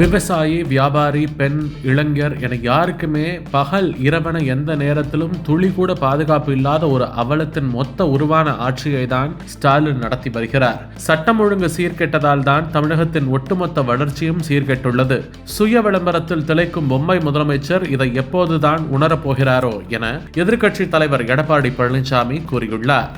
விவசாயி வியாபாரி பெண் இளைஞர் என யாருக்குமே பகல் இரவன எந்த நேரத்திலும் துளி கூட பாதுகாப்பு இல்லாத ஒரு அவலத்தின் மொத்த உருவான ஆட்சியை தான் ஸ்டாலின் நடத்தி வருகிறார். சட்டம் ஒழுங்கு சீர்கெட்டதால் தான் தமிழகத்தின் ஒட்டுமொத்த வளர்ச்சியும் சீர்கெட்டுள்ளது. சுய விளம்பரத்தில் திளைக்கும் பொம்மை முதலமைச்சர் இதை எப்போதுதான் உணரப்போகிறாரோ என எதிர்க்கட்சி தலைவர் எடப்பாடி பழனிசாமி கூறியுள்ளார்.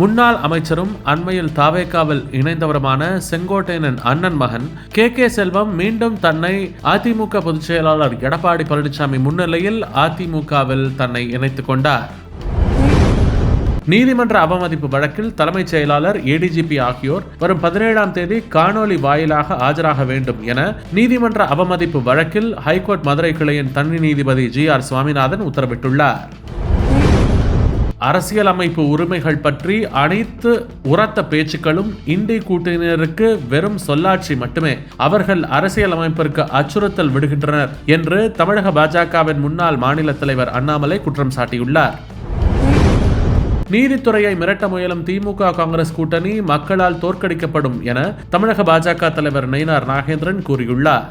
முன்னாள் அமைச்சரும் அண்மையில் தாவேக்காவில் இணைந்தவருமான செங்கோட்டையனின் அண்ணன் மகன் கே. கே. செல்வம் மீண்டும் தன்னை அதிமுக பொதுச் செயலாளர் எடப்பாடி பழனிசாமி முன்னிலையில் அதிமுகவில் தன்னை இணைத்துக் கொண்டார். நீதிமன்ற அவமதிப்பு வழக்கில் தலைமைச் செயலாளர் ஏடிஜிபி ஆகியோர் வரும் பதினேழாம் தேதி காணொலி வாயிலாக ஆஜராக வேண்டும் என நீதிமன்ற அவமதிப்பு வழக்கில் ஹைகோர்ட் மதுரை கிளையின் தனி நீதிபதி ஜி ஆர் சுவாமிநாதன் உத்தரவிட்டுள்ளார். அரசியலமைப்பு உரிமைகள் பற்றி அனைத்து உரத்த பேச்சுக்களும் இந்தி கூட்டணியினருக்கு வெறும் சொல்லாட்சி மட்டுமே. அவர்கள் அரசியலமைப்பிற்கு அச்சுறுத்தல் விடுகின்றனர் என்று தமிழக பாஜகவின் முன்னாள் மாநில தலைவர் அண்ணாமலை குற்றம் சாட்டியுள்ளார். நீதித்துறையை மிரட்ட முயலும் திமுக காங்கிரஸ் கூட்டணி மக்களால் தோற்கடிக்கப்படும் என தமிழக பாஜக தலைவர் நயினார் நாகேந்திரன் கூறியுள்ளார்.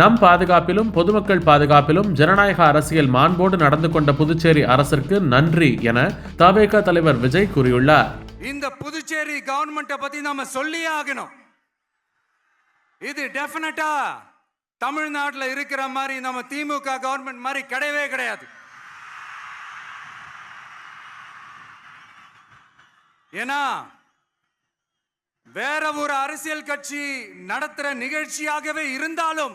நம் பாதுகாப்பிலும் பொதுமக்கள் பாதுகாப்பிலும் ஜனநாயக அரசியல் மாண்போடு நடந்து கொண்ட புதுச்சேரி அரசிற்கு நன்றி என தவேக தலைவர் விஜய் கூறியுள்ளார். இந்த புதுச்சேரி கவர்மெண்ட்டை பத்தி நாம சொல்லியே ஆகணும். இது டெஃபினட்டா தமிழ்நாட்டில் இருக்கிற மாதிரி நம்ம திமுக கவர்மெண்ட் மாதிரி கிடையவே கிடையாது. ஏன்னா வேற ஒரு அரசியல் கட்சி நடத்துற நிகழ்ச்சியாகவே இருந்தாலும்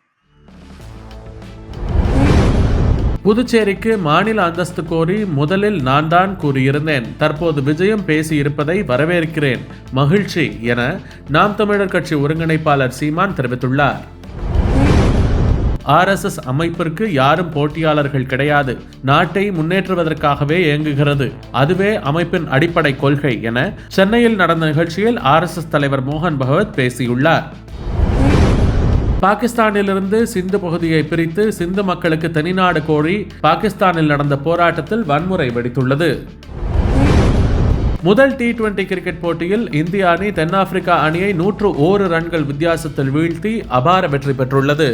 புதுச்சேரிக்கு மாநில அந்தஸ்து கோரி முதலில் நான் தான் கூறியிருந்தேன். தற்போது விஜயம் பேசியிருப்பதை வரவேற்கிறேன். மகிழ்ச்சி என நாம் தமிழர் கட்சி ஒருங்கிணைப்பாளர் சீமான் தெரிவித்துள்ளார். ஆர்எஸ்எஸ் அமைப்பிற்கு யாரும் போட்டியாளர்கள் கிடையாது. நாட்டை முன்னேற்றுவதற்காகவே இயங்குகிறது. அதுவே அமைப்பின் அடிப்படை கொள்கை என சென்னையில் நடந்த நிகழ்ச்சியில் ஆர்எஸ்எஸ் தலைவர் மோகன் பகவத் பேசியுள்ளார். பாகிஸ்தானிலிருந்து சிந்து பகுதியை பிரித்து சிந்து மக்களுக்கு தனிநாடு கோரி பாகிஸ்தானில் நடந்த போராட்டத்தில் வன்முறை வெடித்துள்ளது. முதல் டி டுவெண்டி கிரிக்கெட் போட்டியில் இந்திய அணி தென்னாப்பிரிக்கா அணியை நூற்று ஓரு ரன்கள் வித்தியாசத்தில் வீழ்த்தி அபார வெற்றி பெற்றுள்ளது.